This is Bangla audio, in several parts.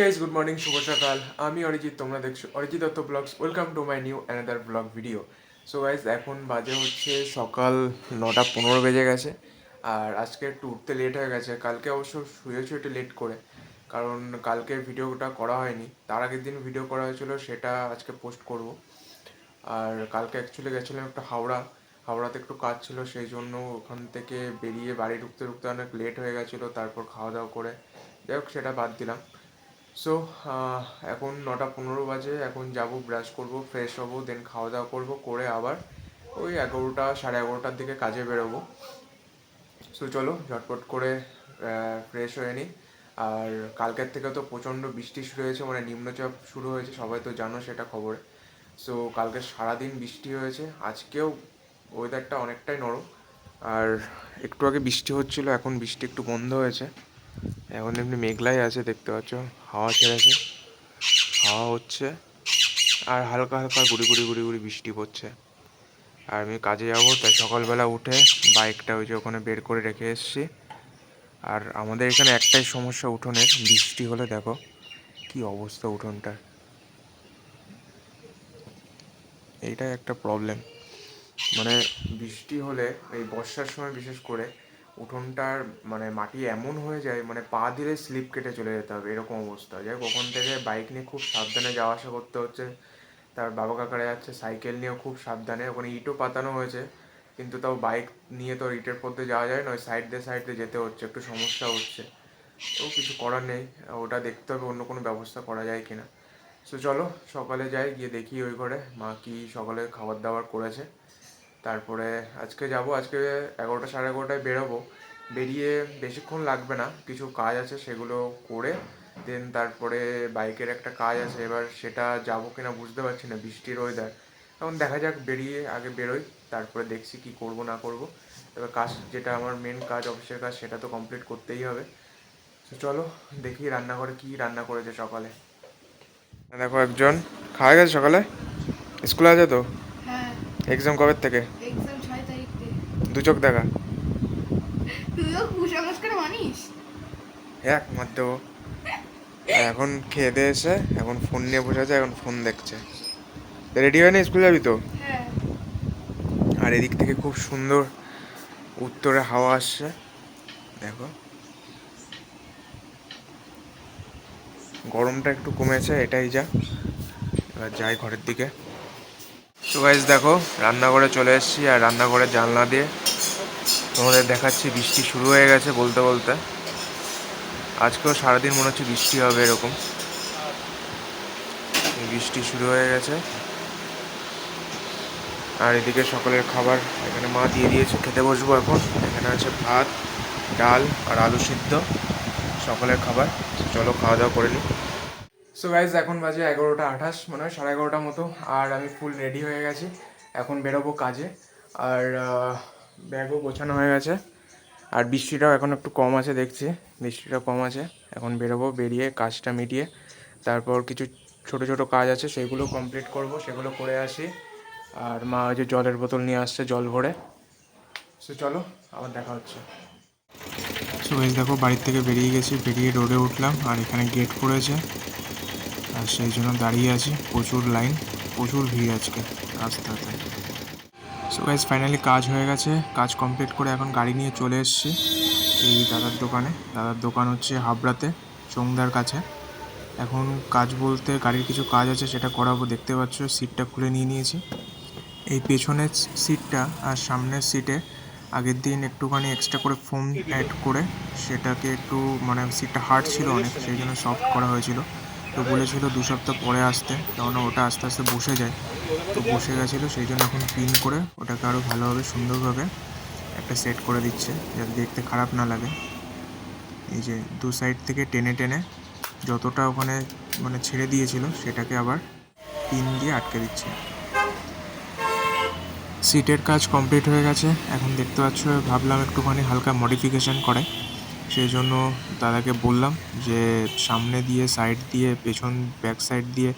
গাইজ গুড মর্নিং শুভ সকাল আমি অরিজিৎ, তোমরা দেখছ Arijit Dutta blogs welcome to my new another blog video so guys এখন বাজে হচ্ছে সকাল নটা পনেরো বেজে গেছে, আর আজকে একটু উঠতে লেট হয়ে গেছে। কালকে অবশ্য শুয়েছি একটু লেট করে, কারণ কালকে ভিডিওটা করা হয়নি। তার আগের দিন ভিডিও করা হয়েছিল, সেটা আজকে পোস্ট করব। আর কালকে অ্যাকচুয়ালি গেছিলাম একটা হাওড়া। হাওড়াতে একটু কাজ ছিল, সেই জন্য ওখান থেকে বেরিয়ে বাড়ি ঢুকতে ঢুকতে অনেক লেট হয়ে গেছিল, তারপর খাওয়া দাওয়া করে। যাই হোক, সেটা বাদ দিলাম। সো এখন নটা পনেরো বাজে, এখন যাব ব্রাশ করব ফ্রেশ হব দেন খাওয়া দাওয়া করব, করে আবার ওই এগারোটা, সাড়ে এগারোটার দিকে কাজে বেরোবো। সো চলো, ঝটপট করে ফ্রেশ হয়ে নিই। আর কালকের থেকে তো প্রচণ্ড বৃষ্টি শুরু হয়েছে মানে নিম্নচাপ শুরু হয়েছে, সবাই তো জানো সেটা খবরে। সো কালকে সারাদিন বৃষ্টি হয়েছে, আজকেও ওয়েদারটা অনেকটাই নরম। আর একটু আগে বৃষ্টি হচ্ছিল, এখন বৃষ্টি একটু বন্ধ হয়েছে। এখন এমনি মেঘলাই আছে, দেখতে পাচ্ছ। হাওয়া ছেড়েছে। হাওয়া হচ্ছে, আর হালকা হালকা গুড়ি গুড়ি গুড়ি গুড়ি বৃষ্টি পড়ছে। আর আমি কাজে যাব, তাই সকালবেলা উঠে বাইকটা ওই যে ওখানে বের করে রেখে এসেছি। আর আমাদের এখানে একটাই সমস্যা উঠোনের, বৃষ্টি হলে দেখো কি অবস্থা উঠোনটার। এইটাই একটা প্রবলেম মানে বৃষ্টি হলে, এই বর্ষার সময় বিশেষ করে উঠোনটার মানে মাটি এমন হয়ে যায় মানে পা দিলে স্লিপ কেটে চলে যেতে হবে, এরকম অবস্থা। যাই হোক, ওখান থেকে বাইক নিয়ে খুব সাবধানে যাওয়া আসা করতে হচ্ছে। তার বাবা কাকারা যাচ্ছে সাইকেল নিয়েও খুব সাবধানে। ওখানে ইটও পাতানো হয়েছে, কিন্তু তাও বাইক নিয়ে তো ইটের পথে যাওয়া যায় না, ওই সাইড দিয়ে সাইড দিয়ে যেতে হচ্ছে, একটু সমস্যা হচ্ছে। তো কিছু করার নেই, ওটা দেখতে হবে অন্য কোনো ব্যবস্থা করা যায় কিনা। সো চলো, সকালে যাই, গিয়ে দেখি ওই ঘরে মা কি সকালে খাবার দাবার করেছে। তারপরে আজকে যাব, আজকে এগারোটা সাড়ে এগারোটায় বেরোবো। বেরিয়ে বেশিক্ষণ লাগবে না, কিছু কাজ আছে সেগুলো করে দেন তারপরে বাইকের একটা কাজ আছে, এবার সেটা যাব কিনা বুঝতে পারছি না, বৃষ্টির ওয়েদার এখন দেখা যাক, বেরিয়ে আগে বেরোই, তারপরে দেখছি কি করব, না করব। এবার কাজ, যেটা আমার মেন কাজ অফিসের কাজ, সেটা তো কমপ্লিট করতেই হবে। তো চলো, দেখি রান্নাঘরে কি রান্না করেছে সকালে। দেখো একজন, খাওয়া গেছে সকালে? স্কুলে আছে তো? এক্সাম কবে থেকে? এক্সাম ছয় তারিখ থেকে। দু চোখ দেখা। তুইও কুসংস্কার মানিস? এক আর এখন খেয়ে দিয়ে এসে এখন ফোন নিয়ে বসে আছে এখন ফোন দেখছে। রেডি হয়ে না স্কুল যাবি তো? হ্যাঁ। আর এদিক থেকে খুব সুন্দর উত্তরে হাওয়া আসছে। দেখো। গরমটা একটু কমেছে এটাই যা। এবার যাই ঘরের দিকে। তো গাইজ দেখো, রান্নাঘরে চলে এসেছি আর রান্নাঘরের জানলা দিয়ে তোমাদের দেখাচ্ছি, বৃষ্টি শুরু হয়ে গেছে বলতে বলতে। আজকেও সারাদিন মনে হচ্ছে বৃষ্টি হবে এরকম। বৃষ্টি শুরু হয়ে গেছে। আর এদিকে সকালের খাবার এখানে মা দিয়ে দিয়েছে, খেতে বসবো এখন। এখানে আছে ভাত, ডাল আর আলু সিদ্ধ, সকালের খাবার। চলো খাওয়া দাওয়া করে নিই। সো গাইজ এখন বাজে এগারোটা আঠাশ, মনে হয় সাড়ে এগারোটার মতো। আর আমি ফুল রেডি হয়ে গেছি। এখন বেরোবো কাজে। আর ব্যাগও গোছানো হয়ে গেছে। আর বৃষ্টিটাও এখন একটু কম আছে, দেখছি। বৃষ্টিটা কম আছে। এখন বেরোবো, বেরিয়ে কাজটা মিটিয়ে। তারপর কিছু ছোট ছোট কাজ আছে, সেগুলো কমপ্লিট করব, সেগুলো করে আসি। আর মা ওই যে জলের বোতল নিয়ে আসছে, জল ভরে। সো চলো, আবার দেখা হচ্ছে। সো দেখো, বাড়ির থেকে বেরিয়ে গেছি। বেরিয়ে রোডে উঠলাম। আর এখানে গেট পড়েছে। সেই জন্য দাঁড়িয়ে আছি। প্রচুর লাইন প্রচুর ভিড় আজকে রাস্তাতে। সো গাইজ ফাইনালি কাজ হয়ে গেছে। কাজ কমপ্লিট করে এখন গাড়ি নিয়ে চলে এসছি। এই দাদার দোকানে। দাদার দোকান হচ্ছে হাবড়াতে, চোংদার কাছে। এখন কাজ বলতে গাড়ির কিছু কাজ আছে, সেটা করাবো। দেখতে পাচ্ছ সিটটা খুলে নিয়ে নিয়েছি। এই পেছনের সিটটা আর সামনের সিটে আগের দিন একটুখানি এক্সট্রা করে ফোম অ্যাড করে, সেটাকে একটু মানে সিটটা হার্ড ছিল অনেক, সেই জন্য সফট করা হয়েছিল। তো বলেছিল দু সপ্তাহ পরে আসতে, কেননা ওটা আস্তে আস্তে বসে যায়। তো বসে গেছিল, সেই জন্য এখন পিন করে ওটাকে আরও ভালোভাবে, সুন্দরভাবে একটা সেট করে দিচ্ছে, যাতে দেখতে খারাপ না লাগে। এই যে দু সাইড থেকে টেনে টেনে যতটা ওখানে মানে ছেড়ে দিয়েছিল, সেটাকে আবার পিন দিয়ে আটকে দিচ্ছে। সিটের কাজ কমপ্লিট হয়ে গেছে। এখন দেখতে পাচ্ছ, ভাবলাম একটুখানি হালকা মডিফিকেশান করে। সেই জন্য দাদাকে বললাম যে সামনে দিয়ে সাইড দিয়ে, পেছন ব্যাক সাইড দিয়ে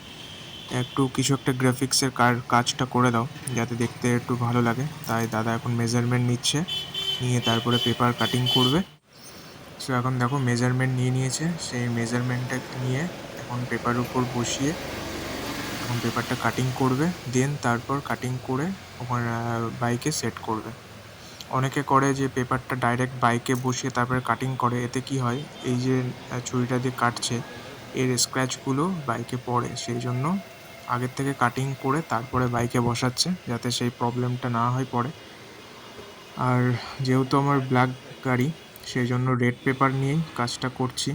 একটু কিছু একটা গ্রাফিক্সের কাজটা করে দাও, যাতে দেখতে একটু ভালো লাগে। তাই দাদা এখন মেজারমেন্ট নিচ্ছে, নিয়ে তারপরে পেপার কাটিং করবে। সো এখন দেখো মেজারমেন্ট নিয়ে নিয়েছে। সেই মেজারমেন্টটা নিয়ে এখন পেপারের উপর বসিয়ে এখন পেপারটা কাটিং করবে। দেন তারপর কাটিং করে ওখানে বাইকে সেট করবে। অনেকে করে যে পেপারটা ডাইরেক্ট বাইকে বসিয়ে তারপরে কাটিং করে, এতে কি হয়? এই যে ছুরিটা দিয়ে কাটছে, এর স্ক্র্যাচগুলো বাইকে পড়ে। সেই জন্য আগের থেকে কাটিং করে তারপরে বাইকে বসাচ্ছে, যাতে সেই প্রবলেমটা না হয় পরে আর যেহেতু আমার ব্ল্যাক গাড়ি সেই জন্য রেড পেপার নিয়েই কাজটা করছি।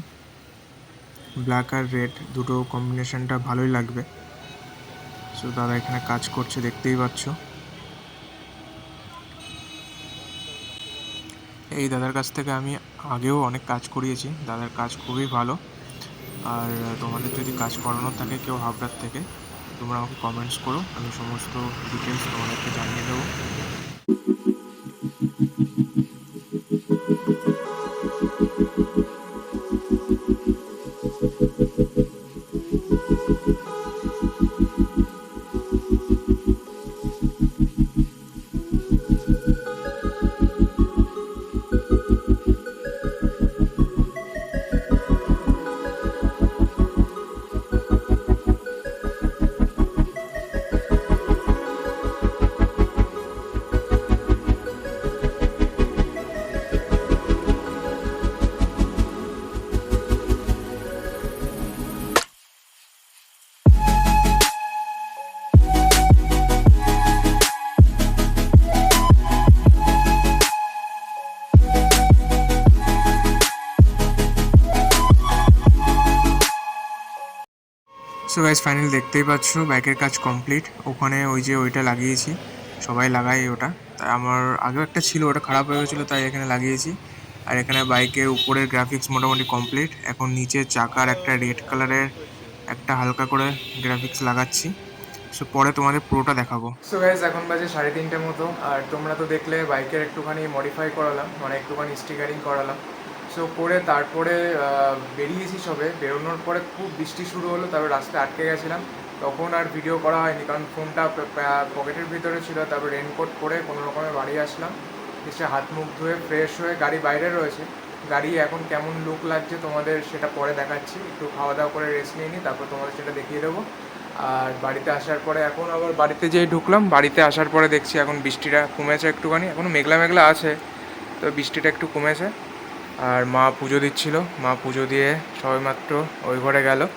ব্ল্যাক আর রেড দুটো কম্বিনেশনটা ভালোই লাগবে। সো দাদা এখানে কাজ করছে, দেখতেই পাচ্ছ। এই দাদার কাছ থেকে আমি আগেও অনেক কাজ করিয়েছি। দাদার কাজ খুবই ভালো। আর তোমাদের যদি কাজ করানোর থাকে কেউ হাবড়ার থেকে, তোমরা আমাকে কমেন্টস করো। আমি সমস্ত ডিটেলস তোমাদেরকে জানিয়ে দেবো। সো গাইজ ফাইনাল দেখতেই পাচ্ছ বাইকের কাজ কমপ্লিট ওখানে ওই যে ওইটা লাগিয়েছি, সবাই লাগাই ওটা। তাই আমার আগেও একটা ছিল, ওটা খারাপ হয়ে গেছিল, তাই এখানে লাগিয়েছি। আর এখানে বাইকের উপরের গ্রাফিক্স মোটামুটি কমপ্লিট এখন নিচে চাকার একটা রেড কালারের একটা হালকা করে গ্রাফিক্স লাগাচ্ছি। সো পরে তোমাদের পুরোটা দেখাবো। সো গাইজ এখন বাজে সাড়ে তিনটে মতো। আর তোমরা তো দেখলে বাইকের একটুখানি মডিফাই করালাম মানে একটুখানি স্টিকারিং করালাম। সো করে তারপরে বেরিয়েছি সবে। বেরোনোর পরে খুব বৃষ্টি শুরু হলো, তারপর রাস্তায় আটকে গেছিলাম। তখন আর ভিডিও করা হয়নি, কারণ ফোনটা পকেটের ভিতরে ছিল, তারপর রেনকোট পরে কোনো রকমে বাড়ি আসলাম। এসে হাত মুখ ধুয়ে ফ্রেশ হয়ে গাড়ি বাইরে রয়েছে। গাড়ি এখন কেমন লুক লাগছে তোমাদের সেটা পরে দেখাচ্ছি। একটু খাওয়া দাওয়া করে রেস্ট নিয়ে নিই, তারপর তোমাদের সেটা দেখিয়ে দেবো। আর বাড়িতে আসার পরে এখন আবার বাড়িতে যেই ঢুকলাম। বাড়িতে আসার পরে দেখছি এখন বৃষ্টিটা কমেছে একটুখানি। এখনও মেঘলা মেঘলা আছে, তো বৃষ্টিটা একটু কমেছে। আর মা পুজো দিচ্ছিল। মা পুজো দিয়ে সবেমাত্র ওই ঘরে গেল।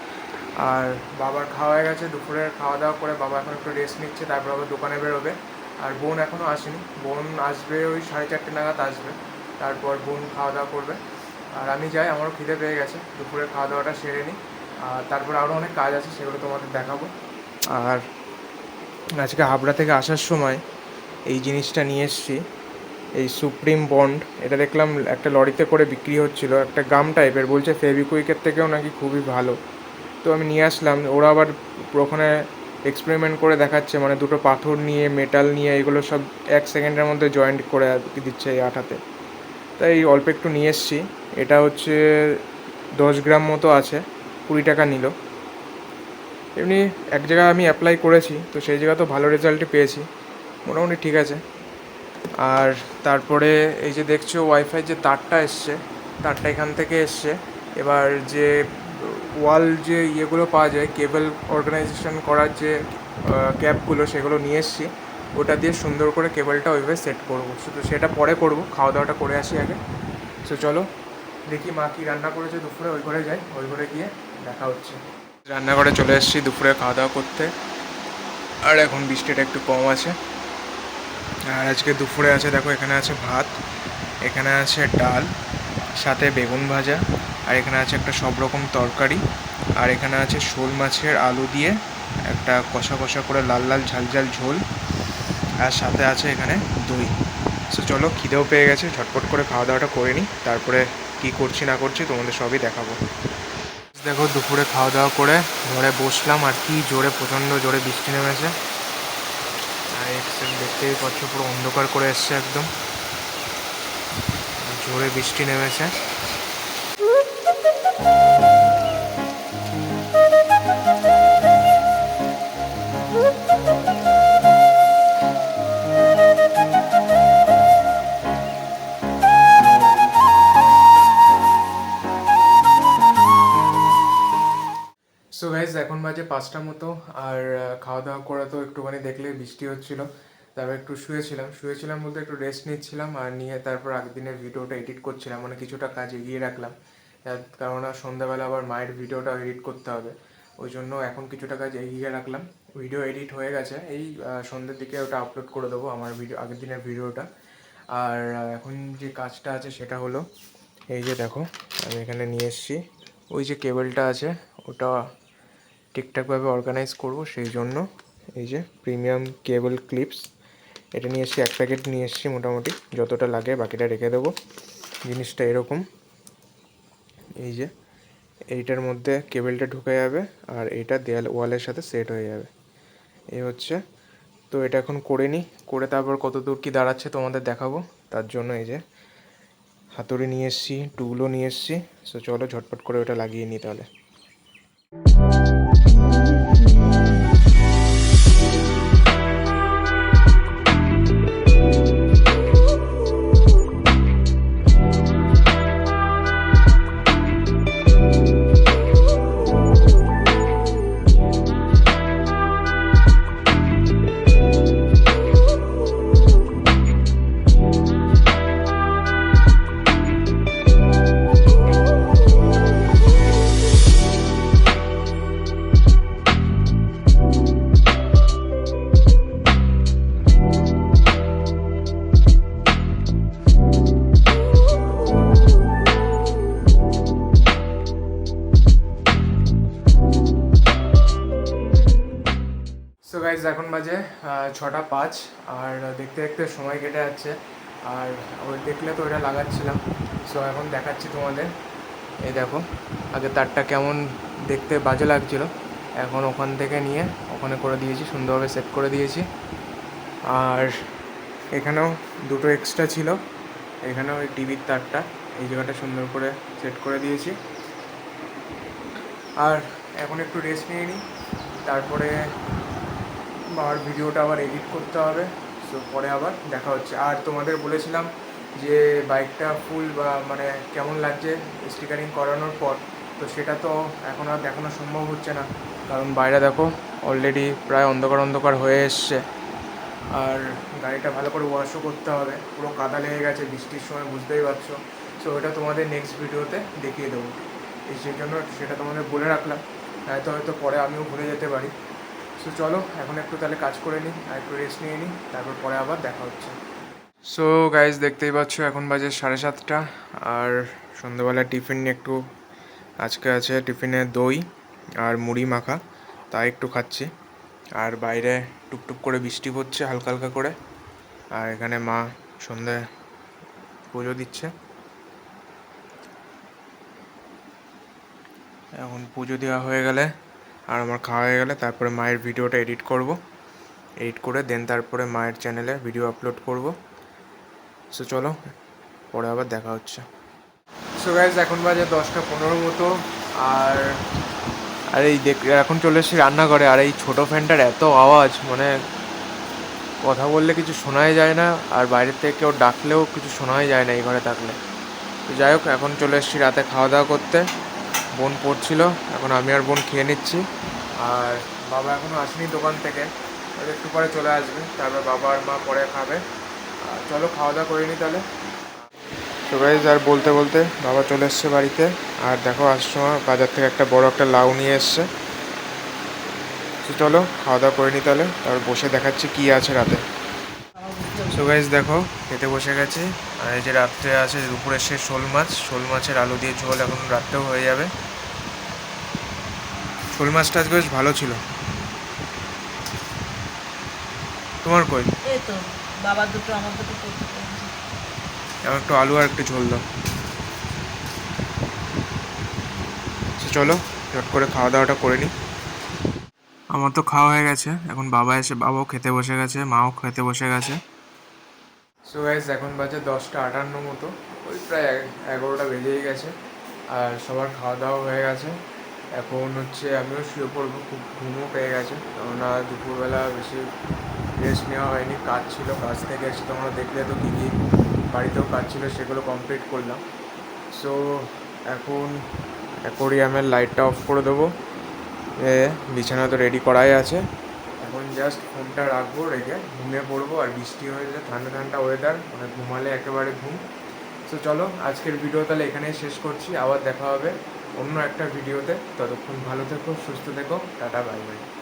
আর বাবার খাওয়া হয়ে গেছে, দুপুরের খাওয়া দাওয়া করে বাবা এখন একটু রেস্ট নিচ্ছে, তারপর আবার দোকানে বেরোবে। আর বোন এখনও আসেনি। বোন আসবে ওই সাড়ে চারটে নাগাদ আসবে। তারপর বোন খাওয়া দাওয়া করবে। আর আমি যাই, আমারও খিদে পেয়ে গেছে। দুপুরের খাওয়া দাওয়াটা সেরে নিই। আর তারপর আরও অনেক কাজ আছে, সেগুলো তোমাদের দেখাবো। আর আজকে হাবড়া থেকে আসার সময় এই জিনিসটা নিয়ে এসেছি। এই সুপ্রিম বন্ড, এটা দেখলাম একটা লরিতে করে বিক্রি হচ্ছিল, একটা গাম টাইপের, বলছে ফেভিকুইকের থেকেও নাকি খুবই ভালো। তো আমি নিয়ে আসলাম, ওরা আবার ওখানে এক্সপেরিমেন্ট করে দেখাচ্ছে মানে দুটো পাথর নিয়ে মেটাল নিয়ে, এগুলো সব এক সেকেন্ডের মধ্যে জয়েন্ট করে দিচ্ছে এই আঠাতে তাই অল্প একটু নিয়ে এসেছি, এটা হচ্ছে দশ গ্রাম মতো আছে, কুড়ি টাকা নিল। এমনি এক জায়গায় আমি অ্যাপ্লাই করেছি, তো সেই জায়গা তো ভালো রেজাল্টই পেয়েছি, মোটামুটি ঠিক আছে। আর তারপরে এই যে দেখছ ওয়াইফাই যে তারটা এসছে, তারটা এখান থেকে এসছে। এবার যে ওয়াল যে ইয়েগুলো পাওয়া যায়, কেবল অর্গানাইজেশন করার যে ক্যাবগুলো সেগুলো নিয়ে এসছি। ওটা দিয়ে সুন্দর করে কেবলটা ওইভাবে সেট করব। শুধু সেটা পরে করব খাওয়া দাওয়াটা করে আসি আগে। সো চলো, দেখি মা কী রান্না করেছে দুপুরে, ওই ঘরে যাই, ওই ঘরে গিয়ে দেখা হচ্ছে। রান্নাঘরে চলে এসেছি দুপুরে খাওয়া দাওয়া করতে। আর এখন বৃষ্টিটা একটু কম আছে। আর আজকে দুপুরে আছে, দেখো এখানে আছে ভাত, এখানে আছে ডাল, সাথে বেগুন ভাজা, আর এখানে আছে একটা সব রকম তরকারি, আর এখানে আছে শোল মাছের আলু দিয়ে একটা কষা কষা করে লাল লাল ঝাল ঝাল ঝোল, আর সাথে আছে এখানে দই। সো চলো খিদেও পেয়ে গেছে, ঝটপট করে খাওয়া দাওয়াটা করে নিই, তারপরে কি করছি না করছি তোমাদের সবই দেখাবো। দেখো দুপুরে খাওয়া দাওয়া করে ঘরে বসলাম, আর কি জোরে, প্রচণ্ড জোরে বৃষ্টি নেমেছে। দেখতেই পাচ্ছ পুরো অন্ধকার করে এসছে একদম। জোরে বৃষ্টি নেমেছে। পাঁচটা মতো, আর খাওয়া দাওয়া করা তো একটুখানি দেখলে বৃষ্টি হচ্ছিল। তারপর একটু শুয়েছিলাম। শুয়েছিলাম বলতে একটু রেস্ট নিচ্ছিলাম, আর নিয়ে তারপর আগের দিনের ভিডিওটা এডিট করছিলাম। মানে কিছুটা কাজ এগিয়ে রাখলাম। কারণ সন্ধ্যাবেলা আবার মায়ের ভিডিওটা এডিট করতে হবে। ওই জন্য এখন কিছুটা কাজ এগিয়ে রাখলাম। ভিডিও এডিট হয়ে গেছে। এই সন্ধ্যের দিকে ওটা আপলোড করে দেবো আমার ভিডিও আগের দিনের ভিডিওটা। আর এখন যে কাজটা আছে সেটা হলো, এই যে দেখো, আমি এখানে নিয়ে এসেছি। ওই যে কেবলটা আছে, ওটা ঠিকঠাকভাবে অর্গানাইজ করব, সেই জন্য এই যে প্রিমিয়াম কেবল ক্লিপস এটা নিয়ে এসেছি এক প্যাকেট নিয়ে এসেছি মোটামুটি, যতটা লাগে বাকিটা রেখে দেবো। জিনিসটা এরকম। এই যে এইটার মধ্যে কেবলটা ঢুকে যাবে আর এইটা দেয়াল ওয়ালের সাথে সেট হয়ে যাবে। এই হচ্ছে। তো এটা এখন করে নিই করে তারপর কত দূর কী দাঁড়াচ্ছে তোমাদের দেখাবো। তার জন্য এই যে হাতুড়ি নিয়ে এসেছি, টুলও নিয়ে এসেছি। সো চলো ঝটপট করে ওটা লাগিয়ে নিই তাহলে। Thank you. পাঁচ আর দেখতে দেখতে সময় কেটে যাচ্ছে, আর ওই দেখলে তো ওটা লাগাচ্ছিলাম। সো এখন দেখাচ্ছি তোমাদের। এই দেখো, আগে তারটা কেমন দেখতে বাজে লাগছিল। এখন ওখান থেকে নিয়ে ওখানে করে দিয়েছি, সুন্দরভাবে সেট করে দিয়েছি। আর এখানেও দুটো এক্সট্রা ছিল। এখানেও ওই টিভির তারটা, এই জায়গাটা সুন্দর করে সেট করে দিয়েছি। আর এখন একটু রেস্ট নিয়ে নিই। তারপরে আবার ভিডিওটা আবার এডিট করতে হবে সো পরে আবার দেখা হচ্ছে। আর তোমাদের বলেছিলাম যে বাইকটা ফুল বা মানে কেমন লাগছে স্টিকারিং করানোর পর, তো সেটা তো এখন আর দেখানো সম্ভব হচ্ছে না। কারণ বাইরে দেখো অলরেডি প্রায় অন্ধকার অন্ধকার হয়ে এসছে। আর গাড়িটা ভালো করে ওয়াশও করতে হবে, পুরো কাদা লেগে গেছে, বৃষ্টির সময় বুঝতেই পারছ। সো ওটা তোমাদের নেক্সট ভিডিওতে দেখিয়ে দেবো। এই সেই জন্য সেটা তোমাদের বলে রাখলাম, নয়তো হয়তো পরে আমিও ভুলে যেতে পারি। সো চলো, এখন একটু তাহলে কাজ করে নিই আর একটু রেস্ট নিয়ে নিই, তারপর পরে আবার দেখা হচ্ছে। সো গাইজ দেখতেই পাচ্ছ, এখন বাজে সাড়ে সাতটা, আর সন্ধ্যাবেলা টিফিন একটু আজকে আছে টিফিনে দই আর মুড়ি মাখা, তাই একটু খাচ্ছি। আর বাইরে টুকটুক করে বৃষ্টি পড়ছে, হালকা হালকা করে। আর এখানে মা সন্ধে পুজো দিচ্ছে। এখন পুজো দেওয়া হয়ে গেলে আর আমার খাওয়া হয়ে গেলে তারপরে মায়ের ভিডিওটা এডিট করব। এডিট করে দেন তারপরে মায়ের চ্যানেলে ভিডিও আপলোড করব। সো চলো, পরে আবার দেখা হচ্ছে। সো গাইজ এখন বাজে দশটা পনেরো মতো। আর আর এই দেখ, এখন চলে এসেছি রান্নাঘরে। আর এই ছোটো ফ্যানটার এত আওয়াজ মানে কথা বললে কিছু শোনাই যায় না। আর বাইরের থেকে কেউ ডাকলেও কিছু শোনাই যায় না এই ঘরে থাকলে। তো যাই হোক, এখন চলে এসেছি রাতে খাওয়া দাওয়া করতে। বোন পড়ছিল, এখন আমি আর বোন খেয়ে নিচ্ছি। আর বাবা এখনও আসেনি দোকান থেকে একটু পরে চলে আসবে, তারপর বাবা আর মা পরে খাবে। আর চলো খাওয়া দাওয়া করে নিই তাহলে। গাইজ আর বলতে বলতে বাবা চলে এসছে বাড়িতে। আর দেখো, আসার সময় বাজার থেকে একটা বড় একটা লাউ নিয়ে এসছে। তো চলো, খাওয়া দাওয়া করে নিই তাহলে, তারপর বসে দেখাচ্ছি কী আছে রাতে। সো গাইজ দেখো, খেতে বসে গেছি। আর এই যে রাত্রে আছে দুপুরে সে শোল মাছ, শোল মাছের আলু দিয়ে ঝোল এখন রাত্রেও হয়ে যাবে। শোল মাছটা আজকে বেশ ভালো ছিল। তোমার কই? এই তো দুটো আমার দুটো এবার একটু আলু আর একটু ঝোল দাও। তো চলো চট করে খাওয়া দাওয়াটা করে নিই আমার তো খাওয়া হয়ে গেছে এখন বাবা এসে বাবাও খেতে বসে গেছে মাও খেতে বসে গেছে। সো গাইস এখন বাজে দশটা আটান্ন মতো ওই প্রায় এগ- এগারোটা বেজেই গেছে আর সবার খাওয়া দাওয়া হয়ে গেছে। এখন হচ্ছে আমিও শুয়ে পড়ব, খুব ঘুমও পেয়ে গেছে। কেননা দুপুরবেলা বেশি রেস্ট নেওয়া হয়নি, কাজ ছিল, কাজ থেকে এসে তোমরা দেখলে তো কী কী বাড়িতেও কাজ ছিল, সেগুলো কমপ্লিট করলাম। সো এখন অ্যাকোরিয়ামের লাইটটা অফ করে দেবো। এ, বিছানা তো রেডি করাই আছে। এখন জাস্ট ফোনটা রাখব, রেখে ঘুমিয়ে পড়ব, আর বৃষ্টি হয়েছে, ঠান্ডা ঠান্ডা ওয়েদার মানে ঘুমালে একেবারে ঘুম। তো চলো, আজকের ভিডিও তাহলে এখানেই শেষ করছি, আবার দেখা হবে। অন্য একটা ভিডিওতে ততক্ষণ ভালো থেকো সুস্থ থেকো টাটা বাই বাই।